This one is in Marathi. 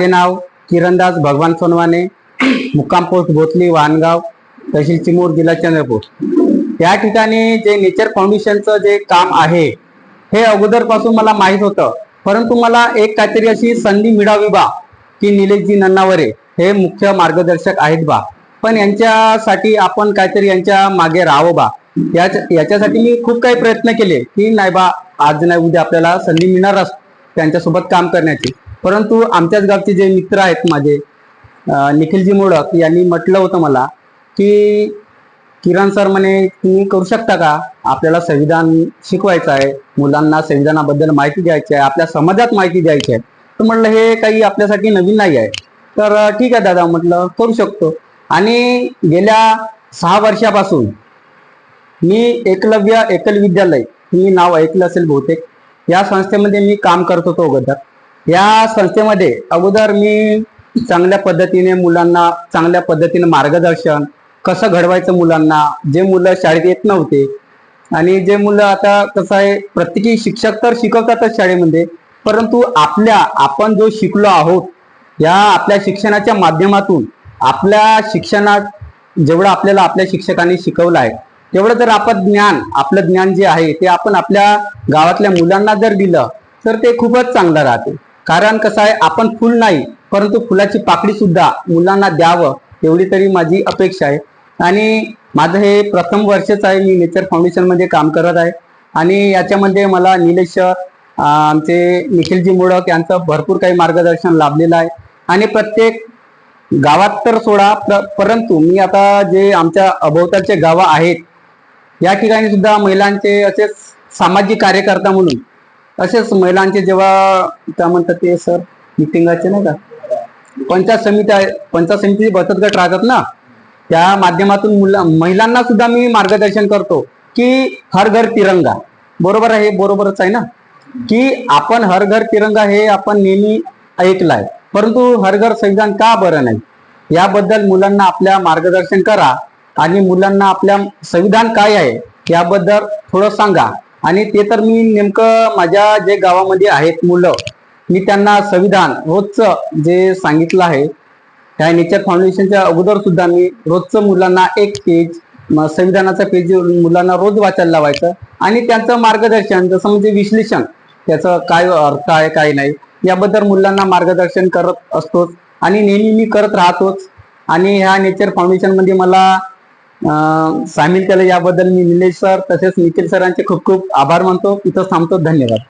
माझे नाव किरणदास भगवान सोनवाने मुक्काम पोस्ट भोसली वाहनगाव तहसील चिमूर जिल्हा चंद्रपूर. या ठिकाणी जे नेचर फाउंडेशनचं जे काम आहे हे अगोदरपासून मला माहीत होतं. परंतु मला एक काहीतरी अशी संधी मिळावी बा की निलेशजी नन्नावरे हे मुख्य मार्गदर्शक आहेत बा. पण यांच्यासाठी आपण काहीतरी यांच्या मागे राहावं बा. याच याच्यासाठी मी खूप काही प्रयत्न केले की नाही बा आज नाही उद्या आपल्याला संधी मिळणारच त्यांच्यासोबत काम करण्याची. परंतु आमच्याच गावचे जे मित्र आहेत माझे निखिलजी मोडक यांनी म्हटलं होतं मला की किरण सर म्हणे तुम्ही करू शकता का? आपल्याला संविधान शिकवायचं आहे. मुलांना संविधानाबद्दल माहिती द्यायची आहे. आपल्या समाजात माहिती द्यायची आहे. तर म्हटलं हे काही आपल्यासाठी नवीन नाही आहे. तर ठीक आहे दादा. म्हटलं करू शकतो. आणि गेल्या सहा वर्षापासून मी एकलव्य एकल विद्यालय तुम्ही नाव ऐकलं असेल बहुतेक या संस्थेमध्ये मी काम करत होतो अगोदर. या संस्थेमध्ये अगोदर मी चांगल्या पद्धतीने मुलांना चांगल्या पद्धतीने मार्गदर्शन कसं घडवायचं मुलांना जे मुलं शाळेत येत नव्हते आणि जे मुलं आता कसं आहे प्रत्येकी शिक्षक तर शिकवतातच शाळेमध्ये परंतु आपल्या आपण जो शिकलो आहोत या आपल्या शिक्षणाच्या माध्यमातून आपल्या शिक्षणात जेवढं आपल्याला आपल्या शिक्षकांनी शिकवलं आहे तेवढं जर आपण ज्ञान आपलं ज्ञान जे आहे ते आपण आपल्या गावातल्या मुलांना जर दिलं तर ते खूपच चांगलं राहते. कारण कसं आहे आपण फुल नाही परंतु फुलाची पाकडी सुद्धा मुलांना द्यावं एवढी तरी माझी अपेक्षा आहे. आणि माझं हे प्रथम वर्षच आहे मी नेचर फाउंडेशनमध्ये काम करत आहे. आणि याच्यामध्ये मला निलेश सर, आमचे निखिलजी मोडक यांचं भरपूर काही मार्गदर्शन लाभलेलं आहे. आणि प्रत्येक गावात तर सोडा प्र- परंतु मी आता जे आमच्या अभोवतालचे गावं आहेत या ठिकाणी सुद्धा महिलांचे असे सामाजिक कार्यकर्ता म्हणून असेच महिलांचे जेव्हा काय म्हणतात ते सर मिटिंगाचे नाही का? पंचायत समिती आहे पंचायत समितीचे बचत गट राहतात ना? त्या माध्यमातून मुला महिलांना सुद्धा मी मार्गदर्शन करतो की हर घर तिरंगा. बरोबर आहे बरोबरच आहे ना? की आपण हर घर तिरंगा हे आपण नेहमी ऐकलाय. परंतु हर घर संविधान का बरं नाही? याबद्दल मुलांना आपल्या मार्गदर्शन करा आणि मुलांना आपल्या संविधान काय आहे याबद्दल थोडं सांगा. आणि ते तर मी नेमकं माझ्या जे गावामध्ये आहेत मुलं मी त्यांना संविधान रोजचं जे सांगितलं आहे त्या नेचर फाउंडेशनच्या अगोदर सुद्धा मी रोजचं मुलांना एक पेज संविधानाचा पेज मुलांना रोज वाचायला लावायचं. आणि त्यांचं मार्गदर्शन जसं म्हणजे विश्लेषण त्याचं काय अर्थ आहे काय नाही याबद्दल मुलांना मार्गदर्शन करत असतोच. आणि नेहमी मी करत राहतोच. आणि ह्या नेचर फाउंडेशनमध्ये मला सामील केलं याबद्दल मी निलेश सर तसेच निखिल सरांचे खूप खूप आभार मानतो. इथं थांबतो. धन्यवाद.